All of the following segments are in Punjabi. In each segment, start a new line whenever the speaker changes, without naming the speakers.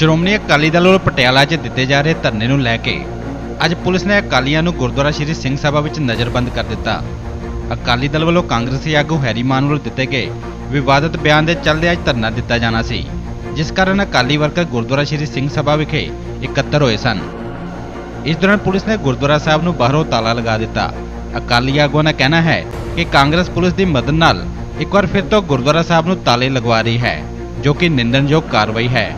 ਸ਼੍ਰੋਮਣੀ ਅਕਾਲੀ ਦਲ ਵੱਲੋਂ ਪਟਿਆਲਾ 'ਚ ਦਿੱਤੇ ਜਾ ਰਹੇ ਧਰਨੇ ਨੂੰ ਲੈ ਕੇ ਅੱਜ ਪੁਲਿਸ ਨੇ ਅਕਾਲੀਆਂ ਨੂੰ ਗੁਰਦੁਆਰਾ ਸ਼੍ਰੀ ਸਿੰਘ ਸਭਾ ਵਿੱਚ ਨਜ਼ਰਬੰਦ ਕਰ ਦਿੱਤਾ। ਅਕਾਲੀ ਦਲ ਵੱਲੋਂ ਕਾਂਗਰਸੀ ਆਗੂ ਹੈਰੀ ਮਾਨ ਵੱਲੋਂ ਦਿੱਤੇ ਗਏ ਵਿਵਾਦਤ ਬਿਆਨ ਦੇ ਚੱਲਦੇ ਅੱਜ ਧਰਨਾ ਦਿੱਤਾ ਜਾਣਾ ਸੀ, ਜਿਸ ਕਾਰਨ ਅਕਾਲੀ ਵਰਕਰ ਗੁਰਦੁਆਰਾ ਸ਼੍ਰੀ ਸਿੰਘ ਸਭਾ ਵਿਖੇ ਇਕੱਤਰ ਹੋਏ ਸਨ। ਇਸ ਦੌਰਾਨ ਪੁਲਿਸ ਨੇ ਗੁਰਦੁਆਰਾ ਸਾਹਿਬ ਨੂੰ ਬਾਹਰੋਂ ਤਾਲਾ ਲਗਾ ਦਿੱਤਾ। ਅਕਾਲੀ ਆਗੂਆਂ ਦਾ ਕਹਿਣਾ ਹੈ ਕਿ ਕਾਂਗਰਸ ਪੁਲਿਸ ਦੀ ਮਦਦ ਨਾਲ ਇੱਕ ਵਾਰ ਫਿਰ ਤੋਂ ਗੁਰਦੁਆਰਾ ਸਾਹਿਬ ਨੂੰ ਤਾਲੇ ਲਗਵਾ ਰਹੀ ਹੈ, ਜੋ ਕਿ ਨਿੰਦਣਯੋਗ ਕਾਰਵਾਈ ਹੈ।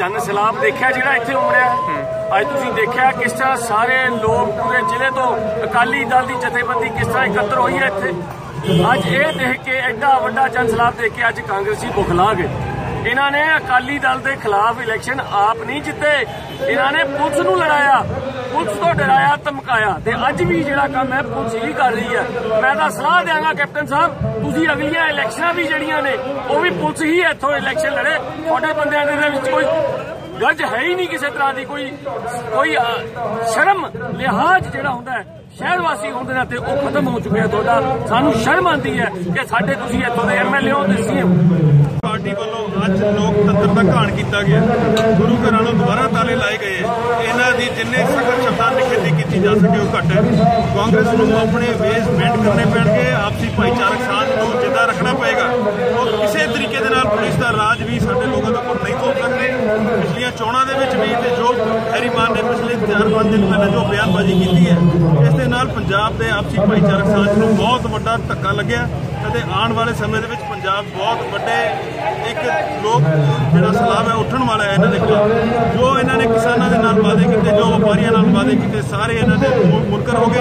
ਜਨ ਸਲਾਬ ਦੇਖਿਆ ਜਿਹੜਾ ਇੱਥੇ ਉਮੜਿਆ ਅੱਜ ਤੁਸੀਂ ਦੇਖਿਆ ਕਿਸ ਤਰ੍ਹਾਂ ਸਾਰੇ ਲੋਕ ਪੂਰੇ ਜ਼ਿਲ੍ਹੇ ਤੋਂ ਅਕਾਲੀ ਦਲ ਦੀ ਜਥੇਬੰਦੀ ਕਿਸ ਤਰ੍ਹਾਂ ਇਕੱਤਰ ਹੋਈ ਹੈ ਇੱਥੇ? ਅੱਜ ਇਹ ਦੇਖ ਕੇ ਐਡਾ ਵੱਡਾ ਜਨ ਸਲਾਬ ਦੇਖ ਕੇ ਅੱਜ ਕਾਂਗਰਸੀ ਬੁਖਲਾ ਗਏ। ਇਹਨਾਂ ਨੇ ਅਕਾਲੀ ਦਲ ਦੇ ਖਿਲਾਫ ਇਲੈਕਸ਼ਨ ਆਪ ਨਹੀਂ ਜਿੱਤੇ ਇਹਨਾਂ ਨੇ ਪੁਲਿਸ ਨੂੰ ਲੜਾਇਆ, ਪੁਲਿਸ ਤੋਂ ਡਰਾਇਆ, ਧਮਕਾਇਆ। ਤੇ ਅੱਜ ਵੀ ਜਿਹੜਾ ਕੰਮ ਹੈ, ਪੁਲਿਸ ਹੀ ਕਰ ਰਹੀ ਹੈ। ਮੈਂ ਤਾਂ ਸਲਾਹ ਦਿਆਂਗਾ, ਕੈਪਟਨ ਸਾਹਿਬ, ਤੁਸੀਂ ਅਗਲੀਆਂ ਇਲੈਕਸ਼ਨਾਂ ਵੀ ਜਿਹੜੀਆਂ ਨੇ, ਉਹ ਵੀ ਪੁਲਿਸ ਹੀ ਇੱਥੋਂ ਇਲੈਕਸ਼ਨ ਲੜੇ। ਤੁਹਾਡੇ ਬੰਦਿਆਂ ਦੇ ਵਿੱਚ ਕੋਈ ਗੱਜ ਹੈ ਹੀ ਨਹੀਂ ਕਿਸੇ ਤਰ੍ਹਾਂ ਦੀ, ਕੋਈ ਕੋਈ ਸ਼ਰਮ, ਲਿਹਾਜ਼ ਜਿਹੜਾ ਹੁੰਦਾ ਹੈ ਸ਼ਹਿਰ ਵਾਸੀ ਹੁੰਦੇ ਨੇ ਤੇ ਉਹ ਖਤਮ ਹੋ ਚੁੱਕਿਆ ਤੁਹਾਡਾ। ਸਾਨੂੰ ਸ਼ਰਮ ਆਉਂਦੀ ਹੈ ਕਿ ਸਾਡੇ ਤੁਸੀਂ ਇੱਥੋਂ ਦੇ ਐਮਐਲਏ ਹੋ ਤੇ ਸੀਐਮ
ਪਾਰਟੀ ਵੱਲੋਂ ਅੱਜ ਲੋਕਤੰਤਰ ਦਾ ਘਾਣ ਕੀਤਾ ਗਿਆ। ਗੁਰੂ ਘਰਾਂ ਨੂੰ ਦੁਬਾਰਾ ਤਾਲੇ ਲਾਏ ਗਏ। ਇਹਨਾਂ ਦੀ ਜਿੰਨੇ ਸਖਤ ਸ਼ਬਦਾਂ ਨਿਖੇਧੀ ਕੀਤੀ ਜਾ ਸਕੇ, ਉਹ ਘੱਟ। ਹੈ ਕਾਂਗਰਸ ਨੂੰ ਆਪਣੇ ਵੇਸ ਮੈਂਟ ਕਰਨੇ ਪੈਣਗੇ। ਆਪਸੀ ਭਾਈਚਾਰਕ ਸਾਂਝ ਨੂੰ ਜਿੱਦਾਂ ਰੱਖਣਾ ਪਏਗਾ। ਉਹ ਕਿਸੇ ਤਰੀਕੇ ਦੇ ਨਾਲ ਪੁਲਿਸ ਦਾ ਰਾਜ ਵੀ ਸਾਡੇ ਲੋਕਾਂ ਦੇ ਕੋਲ ਨਹੀਂ ਤੋੜ ਸਕਦੇ। ਪਿਛਲੀਆਂ ਚੋਣਾਂ ਦੇ ਵਿੱਚ ਵੀ ਤੇ ਜੋ ਹੈਰੀਮਾਨ ਨੇ ਪਿਛਲੇ 4-5 ਦਿਨ ਪਹਿਲਾਂ ਜੋ ਬਿਆਨਬਾਜ਼ੀ ਕੀਤੀ ਹੈ, ਇਸ ਦੇ ਨਾਲ ਪੰਜਾਬ ਦੇ ਆਪਸੀ ਭਾਈਚਾਰਕ ਸਾਂਝ ਨੂੰ ਬਹੁਤ ਵੱਡਾ ਧੱਕਾ ਲੱਗਿਆ। ਅਤੇ ਆਉਣ ਵਾਲੇ ਸਮੇਂ ਦੇ ਵਿੱਚ ਪੰਜਾਬ ਬਹੁਤ ਵੱਡੇ ਇੱਕ ਲੋਕ ਜਿਹੜਾ ਸਲਾਮ ਹੈ ਉੱਠਣ ਵਾਲਾ ਹੈ ਇਹਨਾਂ ਦੇ ਖਿਲਾਫ ਜੋ ਇਹਨਾਂ ਨੇ ਕਿਸਾਨਾਂ ਦੇ ਨਾਲ ਵਾਅਦੇ ਕੀਤੇ, ਜੋ ਵਪਾਰੀਆਂ ਨਾਲ ਵਾਅਦੇ ਕੀਤੇ, ਸਾਰੇ ਇਹਨਾਂ ਦੇ ਮੁ- ਮੁਨਕਰ ਹੋ ਗਏ।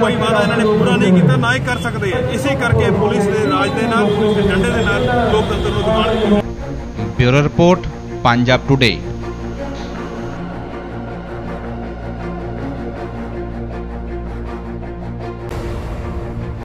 ਕੋਈ ਵਾਅਦਾ ਇਹਨਾਂ ਨੇ ਪੂਰਾ ਨਹੀਂ ਕੀਤਾ, ਨਾ ਹੀ ਕਰ ਸਕਦੇ। ਹੈ ਇਸੇ ਕਰਕੇ ਪੁਲਿਸ ਦੇ ਰਾਜ ਦੇ ਨਾਲ ਪੁਲਿਸ ਦੇ ਝੰਡੇ ਦੇ ਨਾਲ ਲੋਕਤੰਤਰ ਨੂੰ ਦਬਾਣ
ਬਿਊਰੋ ਰਿਪੋਰਟ, ਪੰਜਾਬ ਟੁਡੇ